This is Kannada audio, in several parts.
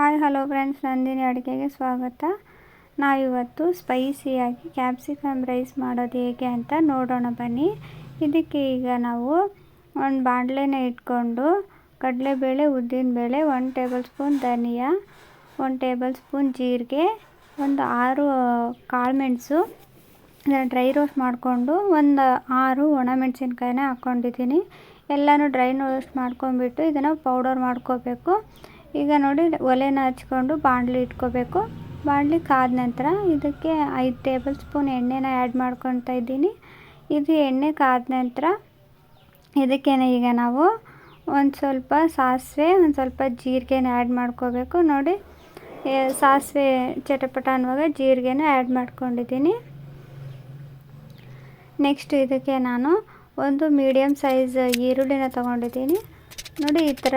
ಹಾಯ್, ಹಲೋ ಫ್ರೆಂಡ್ಸ್, ನಂದಿನಿ ಅಡುಗೆಗೆ ಸ್ವಾಗತ. ನಾವಿವತ್ತು ಸ್ಪೈಸಿಯಾಗಿ ಕ್ಯಾಪ್ಸಿಕಮ್ ರೈಸ್ ಮಾಡೋದು ಹೇಗೆ ಅಂತ ನೋಡೋಣ ಬನ್ನಿ. ಇದಕ್ಕೆ ಈಗ ನಾವು ಒಂದು ಬಾಣಲೆನ ಇಟ್ಕೊಂಡು ಕಡಲೆಬೇಳೆ, ಉದ್ದಿನಬೇಳೆ ಒನ್ ಟೇಬಲ್ ಸ್ಪೂನ್ ಧನಿಯಾ, ಒಂದು ಟೇಬಲ್ ಸ್ಪೂನ್ ಜೀರಿಗೆ, ಒಂದು ಆರು ಕಾಳುಮೆಣಸು ಡ್ರೈ ರೋಸ್ಟ್ ಮಾಡಿಕೊಂಡು ಒಂದು ಆರು ಒಣಮೆಣಸಿನ್ಕಾಯಿನ ಹಾಕ್ಕೊಂಡಿದ್ದೀನಿ. ಎಲ್ಲನೂ ಡ್ರೈ ರೋಸ್ಟ್ ಮಾಡ್ಕೊಂಡ್ಬಿಟ್ಟು ಇದನ್ನು ಪೌಡರ್ ಮಾಡ್ಕೋಬೇಕು. ಈಗ ನೋಡಿ ಒಲೆನ ಹಚ್ಕೊಂಡು ಬಾಣಲಿ ಇಟ್ಕೋಬೇಕು. ಬಾಣಲಿ ಕಾದ ನಂತರ ಇದಕ್ಕೆ ಐದು ಟೇಬಲ್ ಸ್ಪೂನ್ ಎಣ್ಣೆನ ಆ್ಯಡ್ ಮಾಡ್ಕೊತಾ ಇದ್ದೀನಿ. ಇದು ಎಣ್ಣೆ ಕಾದ ನಂತರ ಇದಕ್ಕೇನೆ ಈಗ ನಾವು ಒಂದು ಸ್ವಲ್ಪ ಸಾಸಿವೆ, ಒಂದು ಸ್ವಲ್ಪ ಜೀರಿಗೆನ ಆ್ಯಡ್ ಮಾಡ್ಕೋಬೇಕು. ನೋಡಿ ಸಾಸಿವೆ ಚಟಪಟ ಅನ್ನುವಾಗ ಜೀರಿಗೆನ ಆ್ಯಡ್ ಮಾಡ್ಕೊಂಡಿದ್ದೀನಿ. ನೆಕ್ಸ್ಟ್ ಇದಕ್ಕೆ ನಾನು ಒಂದು ಮೀಡಿಯಮ್ ಸೈಜ್ ಈರುಳ್ಳಿನ ತೊಗೊಂಡಿದ್ದೀನಿ. ನೋಡಿ, ಈ ಥರ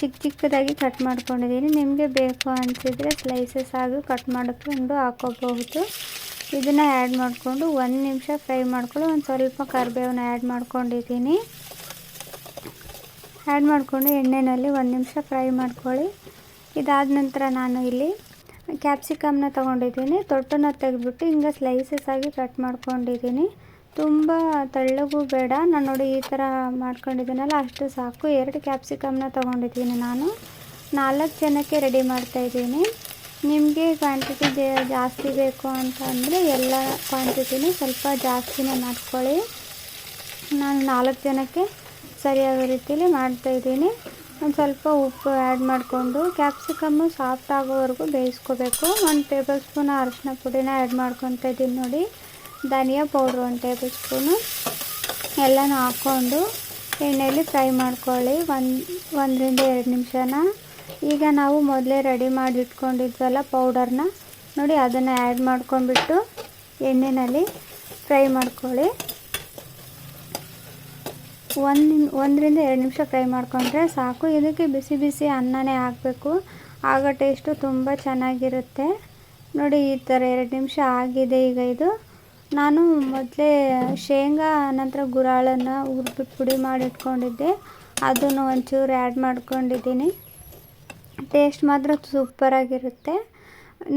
ಚಿಕ್ಕ ಚಿಕ್ಕದಾಗಿ ಕಟ್ ಮಾಡ್ಕೊಂಡಿದ್ದೀನಿ. ನಿಮಗೆ ಬೇಕು ಅಂತಿದ್ರೆ ಸ್ಲೈಸಸ್ ಆಗಿ ಕಟ್ ಮಾಡಿಕೊಂಡು ಹಾಕೋಬಹುದು. ಇದನ್ನು ಆ್ಯಡ್ ಮಾಡಿಕೊಂಡು ಒಂದು ನಿಮಿಷ ಫ್ರೈ ಮಾಡ್ಕೊಂಡು ಒಂದು ಸ್ವಲ್ಪ ಕರಿಬೇವನ್ನ ಆ್ಯಡ್ ಮಾಡ್ಕೊಂಡಿದ್ದೀನಿ. ಆ್ಯಡ್ ಮಾಡಿಕೊಂಡು ಎಣ್ಣೆಯಲ್ಲಿ ಒಂದು ನಿಮಿಷ ಫ್ರೈ ಮಾಡ್ಕೊಳ್ಳಿ. ಇದಾದ ನಂತರ ನಾನು ಇಲ್ಲಿ ಕ್ಯಾಪ್ಸಿಕಮ್ನ ತೊಗೊಂಡಿದ್ದೀನಿ. ತೊಟ್ಟನ್ನು ತೆಗೆದ್ಬಿಟ್ಟು ಹಿಂಗೆ ಸ್ಲೈಸಸ್ ಆಗಿ ಕಟ್ ಮಾಡ್ಕೊಂಡಿದ್ದೀನಿ. ತುಂಬ ತೆಳ್ಳಗೂ ಬೇಡ. ನಾನು ನೋಡಿ ಈ ಥರ ಮಾಡ್ಕೊಂಡಿದ್ದೀನಲ್ಲ, ಅಷ್ಟು ಸಾಕು. ಎರಡು ಕ್ಯಾಪ್ಸಿಕಮ್ನ ತೊಗೊಂಡಿದ್ದೀನಿ ನಾನು. ನಾಲ್ಕು ಜನಕ್ಕೆ ರೆಡಿ ಮಾಡ್ತಾಯಿದ್ದೀನಿ ನಿಮಗೆ ಕ್ವಾಂಟಿಟಿ ಜಾಸ್ತಿ ಬೇಕು ಅಂತ ಅಂದರೆ ಎಲ್ಲ ಕ್ವಾಂಟಿಟಿನೂ ಸ್ವಲ್ಪ ಜಾಸ್ತಿನೇ ಮಾಡ್ಕೊಳ್ಳಿ. ನಾನು ನಾಲ್ಕು ಜನಕ್ಕೆ ಸರಿಯಾದ ರೀತಿಯಲ್ಲಿ ಮಾಡ್ತಾಯಿದ್ದೀನಿ ಒಂದು ಸ್ವಲ್ಪ ಉಪ್ಪು ಆ್ಯಡ್ ಮಾಡಿಕೊಂಡು ಕ್ಯಾಪ್ಸಿಕಮ್ಮು ಸಾಫ್ಟ್ ಆಗೋವರೆಗೂ ಬೇಯಿಸ್ಕೋಬೇಕು. ಒಂದು ಟೇಬಲ್ ಸ್ಪೂನ್ ಅರಶಿನ ಪುಡಿನ ಆ್ಯಡ್ ಮಾಡ್ಕೊತಾ ಇದ್ದೀನಿ ನೋಡಿ. ಧನಿಯಾ ಪೌಡ್ರು ಒಂದು ಟೇಬಲ್ ಸ್ಪೂನು. ಎಲ್ಲನೂ ಹಾಕ್ಕೊಂಡು ಎಣ್ಣೆಯಲ್ಲಿ ಫ್ರೈ ಮಾಡ್ಕೊಳ್ಳಿ. ಒಂದು, ಒಂದರಿಂದ ಎರಡು ನಿಮಿಷನ. ಈಗ ನಾವು ಮೊದಲೇ ರೆಡಿ ಮಾಡಿ ಇಟ್ಕೊಂಡಿದ್ವಲ್ಲ ಪೌಡರ್ನ. ನೋಡಿ, ಅದನ್ನು ಆ್ಯಡ್ ಮಾಡ್ಕೊಂಡ್ಬಿಟ್ಟು ಎಣ್ಣೆಯಲ್ಲಿ ಫ್ರೈ ಮಾಡ್ಕೊಳ್ಳಿ. ಒಂದು ಒಂದರಿಂದ ಎರಡು ನಿಮಿಷ ಫ್ರೈ ಮಾಡ್ಕೊಂಡ್ರೆ ಸಾಕು. ಇದಕ್ಕೆ ಬಿಸಿ ಬಿಸಿ ಅನ್ನನೇ ಹಾಕಬೇಕು. ಆಗ ಟೇಸ್ಟು ತುಂಬ ಚೆನ್ನಾಗಿರುತ್ತೆ. ನೋಡಿ, ಈ ಥರ ಎರಡು ನಿಮಿಷ ಆಗಿದೆ ಈಗ ಇದು. ನಾನು ಮೊದಲೇ ಶೇಂಗಾ, ನಂತರ ಗುರಾಳನ್ನು ಹುರ್ಬಿಟ್ಟು ಪುಡಿ ಮಾಡಿ ಇಟ್ಕೊಂಡಿದ್ದೆ ಅದನ್ನು ಒಂಚೂರು ಆ್ಯಡ್ ಮಾಡ್ಕೊಂಡಿದ್ದೀನಿ. ಟೇಸ್ಟ್ ಮಾತ್ರ ಸೂಪರಾಗಿರುತ್ತೆ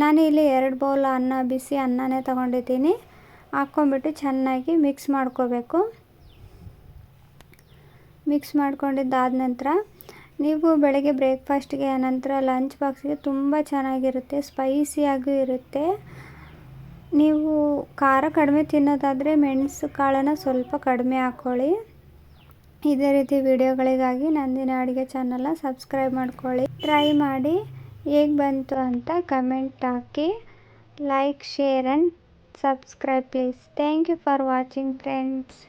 ನಾನು ಇಲ್ಲಿ ಎರಡು ಬೌಲ್ ಅನ್ನ ಬಿಸಿ ಅನ್ನನೇ ತಗೊಂಡಿದ್ದೀನಿ. ಹಾಕ್ಕೊಂಬಿಟ್ಟು ಚೆನ್ನಾಗಿ ಮಿಕ್ಸ್ ಮಾಡ್ಕೋಬೇಕು. ಮಿಕ್ಸ್ ಮಾಡ್ಕೊಂಡಿದ್ದಾದ ನಂತರ ನೀವು ಬೆಳಗ್ಗೆ ಬ್ರೇಕ್ಫಾಸ್ಟ್ಗೆ ನಂತರ ಲಂಚ್ ಬಾಕ್ಸ್ಗೆ ತುಂಬ ಚೆನ್ನಾಗಿರುತ್ತೆ ಸ್ಪೈಸಿಯಾಗೂ ಇರುತ್ತೆ. ನೀವು ಖಾರ ಕಡಿಮೆ ತಿನ್ನೋದಾದರೆ ಮೆಣಸು ಕಾಳನ್ನು ಸ್ವಲ್ಪ ಕಡಿಮೆ ಹಾಕ್ಕೊಳ್ಳಿ ಇದೇ ರೀತಿ ವಿಡಿಯೋಗಳಿಗಾಗಿ ನಂದಿನ ಅಡುಗೆ ಚಾನಲ್ನ ಸಬ್ಸ್ಕ್ರೈಬ್ ಮಾಡ್ಕೊಳ್ಳಿ. ಟ್ರೈ ಮಾಡಿ ಹೇಗೆ ಬಂತು ಅಂತ comment hockey. Like share and subscribe please thank you for watching friends